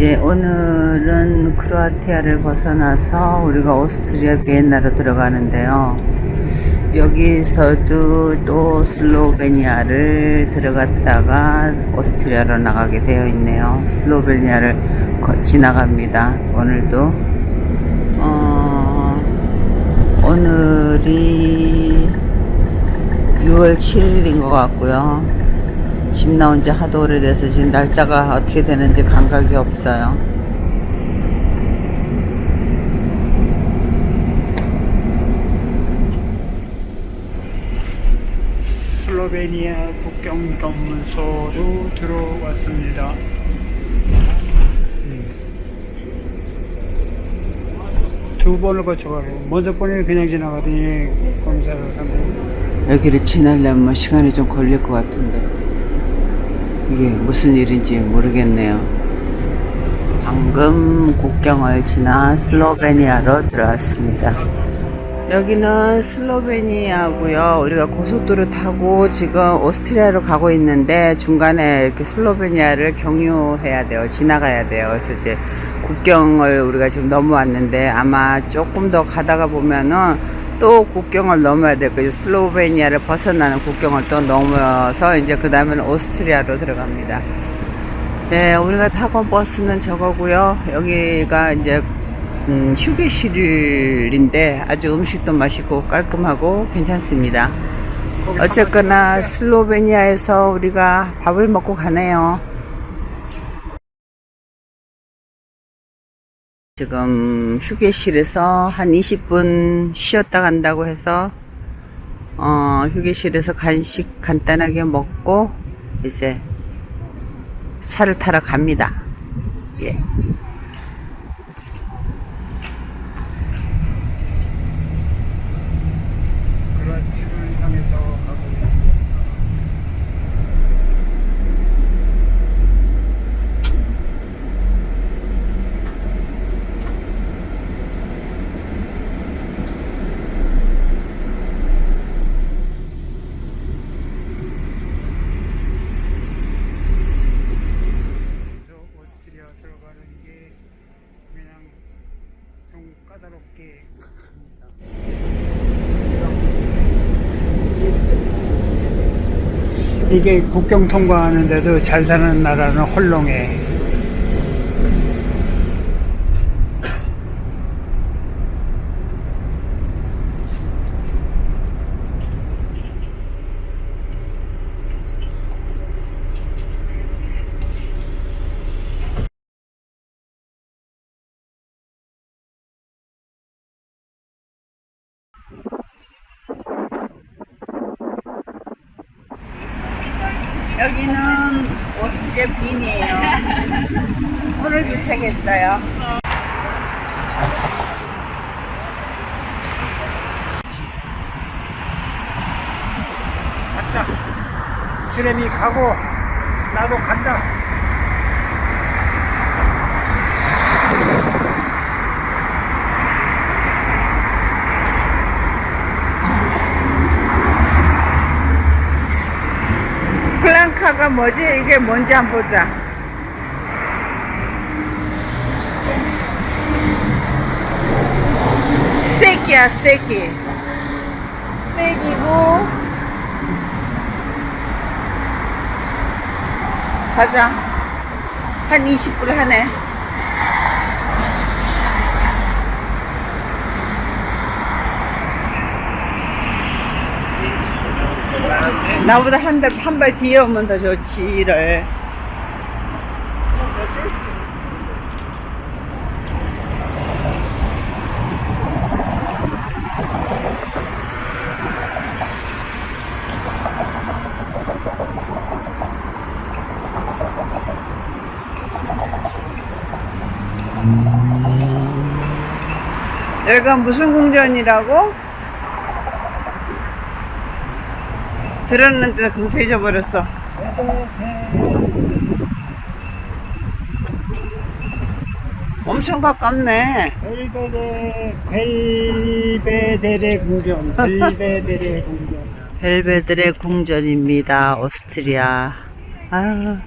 예, 이제 오늘은 크로아티아를 벗어나서 우리가 오스트리아 비엔나로 들어가는데요. 여기서도 또 슬로베니아를 들어갔다가 오스트리아로 나가게 되어 있네요. 슬로베니아를 거- 지나갑니다. 오늘도. 어, 오늘이 6월 7일인 것 같고요. 집 나온 지 하도 오래돼서 지금 날짜가 어떻게 되는지 감각이 없어요. 슬로베니아 국경 검문소로 들어왔습니다. 두 번을 거쳐가고 먼저 번에 그냥 지나가더니 검사를 하면 여기를 지나려면 뭐 시간이 좀 걸릴 것 같은데 이게 무슨 일인지 모르겠네요. 방금 국경을 지나 슬로베니아로 들어왔습니다. 여기는 슬로베니아고요. 우리가 고속도로 타고 지금 오스트리아로 가고 있는데 중간에 이렇게 슬로베니아를 경유해야 돼요. 지나가야 돼요. 그래서 이제 국경을 우리가 지금 넘어왔는데 아마 조금 더 가다가 보면은 또 국경을 넘어야 될 거예요. 슬로베니아를 벗어나는 국경을 또 넘어서 이제 그 다음에는 오스트리아로 들어갑니다. 네, 우리가 타고 버스는 저거고요. 여기가 이제 음, 휴게실인데 아주 음식도 맛있고 깔끔하고 괜찮습니다. 어쨌거나 슬로베니아에서 우리가 밥을 먹고 가네요. 지금 휴게실에서 한 20분 쉬었다 간다고 해서 어, 휴게실에서 간식 간단하게 먹고 이제 차를 타러 갑니다. 예. 그라치를 향해서 가고 있습니다. 그래서 오스트리아 들어가는 게 그냥 좀 까다롭게 합니다. 이게 국경 통과하는데도 잘 사는 나라는 헐렁해. 여기는 오스트리아 빈이에요. 오늘 도착했어요. 갔다. 스렘이 가고 나도 간다. 플랑카가 뭐지? 이게 뭔지 한번 보자. 스테이키야, 스테이키. 스테이키고, 가자. 한 20불 하네. 나보다 한 달, 한발 뒤에 오면 더 좋지를. 여기가 무슨 궁전이라고? 들었는데 금세 잊어버렸어. 엄청 가깝네. 벨베데 벨베데레 궁전. 벨베데레 궁전. 벨베드레 궁전입니다. 오스트리아. 아,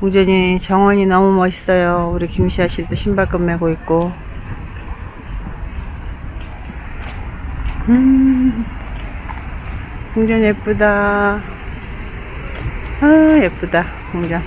궁전이 정원이 너무 멋있어요. 우리 김시아 씨도 신발끈 매고 있고. 음, 궁전 예쁘다. 아, 예쁘다, 궁전.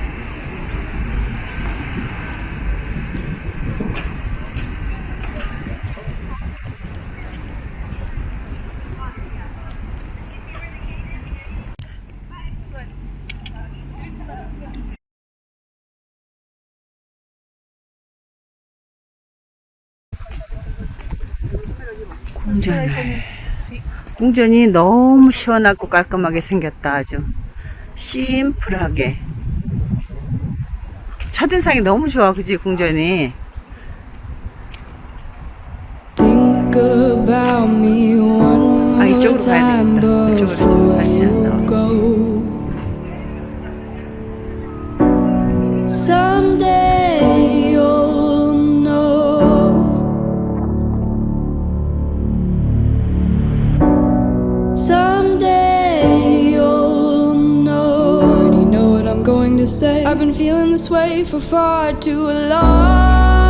궁전을. 궁전이 너무 시원하고 깔끔하게 생겼다, 아주. 심플하게. 첫인상이 너무 좋아, 그지, 궁전이. 아, 이쪽으로 가야 되겠다. 이쪽으로 가야 나와. Feeling this way for far too long.